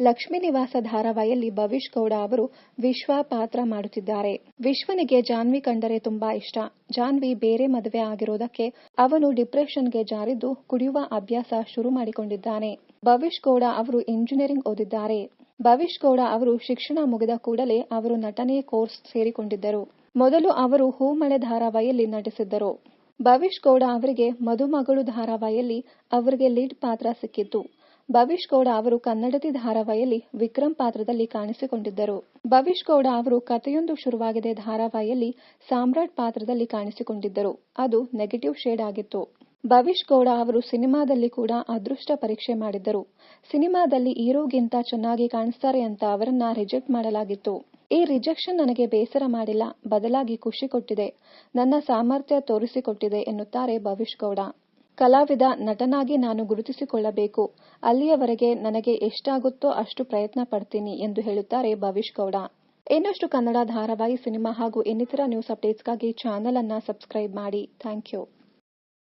ಲಕ್ಷ್ಮೀ ನಿವಾಸ ಧಾರಾವಾಹಿಯಲ್ಲಿ ಭವಿಷ್ ಗೌಡ ಅವರು ವಿಶ್ವ ಪಾತ್ರ ಮಾಡುತ್ತಿದ್ದಾರೆ. ವಿಶ್ವನಿಗೆ ಜಾನ್ವಿ ಕಂಡರೆ ತುಂಬಾ ಇಷ್ಟ. ಜಾನ್ವಿ ಬೇರೆ ಮದುವೆ ಆಗಿರೋದಕ್ಕೆ ಅವನು ಡಿಪ್ರೆಷನ್ಗೆ ಜಾರಿದ್ದು ಕುಡಿಯುವ ಅಭ್ಯಾಸ ಶುರು ಮಾಡಿಕೊಂಡಿದ್ದಾನೆ. ಭವಿಷ್ ಗೌಡ ಅವರು ಇಂಜಿನಿಯರಿಂಗ್ ಓದಿದ್ದಾರೆ. ಭವಿಷ್ ಗೌಡ ಅವರು ಶಿಕ್ಷಣ ಮುಗಿದ ಕೂಡಲೇ ಅವರು ನಟನೆ ಕೋರ್ಸ್ ಸೇರಿಕೊಂಡಿದ್ದರು. ಮೊದಲು ಅವರು ಹೂಮಳೆ ಧಾರಾವಾಹಿಯಲ್ಲಿ ನಟಿಸಿದ್ದರು. ಭವಿಷ್ ಗೌಡ ಅವರಿಗೆ ಮದುಮಗಳು ಧಾರಾವಾಹಿಯಲ್ಲಿ ಅವರಿಗೆ ಲೀಡ್ ಪಾತ್ರ ಸಿಕ್ಕಿತ್ತು ಭವಿಷ್ ಗೌಡ ಅವರು ಕನ್ನಡತಿ ಧಾರಾವಾಹಿಯಲ್ಲಿ ವಿಕ್ರಮ್ ಪಾತ್ರದಲ್ಲಿ ಕಾಣಿಸಿಕೊಂಡಿದ್ದರು. ಭವಿಷ್ ಗೌಡ ಅವರು ಕಥೆಯೊಂದು ಶುರುವಾಗಿದೆ ಧಾರಾವಾಹಿಯಲ್ಲಿ ಸಾಮ್ರಾಟ್ ಪಾತ್ರದಲ್ಲಿ ಕಾಣಿಸಿಕೊಂಡಿದ್ದರು. ಅದು ನೆಗೆಟಿವ್ ಶೇಡ್ ಆಗಿತ್ತು. ಭವಿಷ್ ಗೌಡ ಅವರು ಸಿನಿಮಾದಲ್ಲಿ ಕೂಡ ಅದೃಷ್ಟ ಪರೀಕ್ಷೆ ಮಾಡಿದ್ದರು. ಸಿನಿಮಾದಲ್ಲಿ ಹೀರೋಗಿಂತ ಚೆನ್ನಾಗಿ ಕಾಣಿಸ್ತಾರೆ ಅಂತ ಅವರನ್ನ ರಿಜೆಕ್ಟ್ ಮಾಡಲಾಗಿತ್ತು. ಈ ರಿಜೆಕ್ಷನ್ ನನಗೆ ಬೇಸರ ಮಾಡಿಲ್ಲ, ಬದಲಾಗಿ ಖುಷಿ ಕೊಟ್ಟಿದೆ. ನನ್ನ ಸಾಮರ್ಥ್ಯ ತೋರಿಸಿಕೊಟ್ಟಿದೆ ಎನ್ನುತ್ತಾರೆ ಭವಿಷ್ ಗೌಡ. ಕಲಾವಿದ ನಟನಾಗಿ ನಾನು ಗುರುತಿಸಿಕೊಳ್ಳಬೇಕು. ಅಲ್ಲಿಯವರೆಗೆ ನನಗೆ ಎಷ್ಟಾಗುತ್ತೋ ಅಷ್ಟು ಪ್ರಯತ್ನ ಪಡ್ತೀನಿ ಎಂದು ಹೇಳುತ್ತಾರೆ ಭವಿಷ್ ಗೌಡ. ಇನ್ನಷ್ಟು ಕನ್ನಡ ಧಾರಾವಾಹಿ, ಸಿನಿಮಾ ಹಾಗೂ ಇನ್ನಿತರ ನ್ಯೂಸ್ ಅಪ್ಡೇಟ್ಸ್ಗಾಗಿ ಚಾನೆಲ್ ಅನ್ನ ಸಬ್ಸ್ಕ್ರೈಬ್ ಮಾಡಿ. Thank you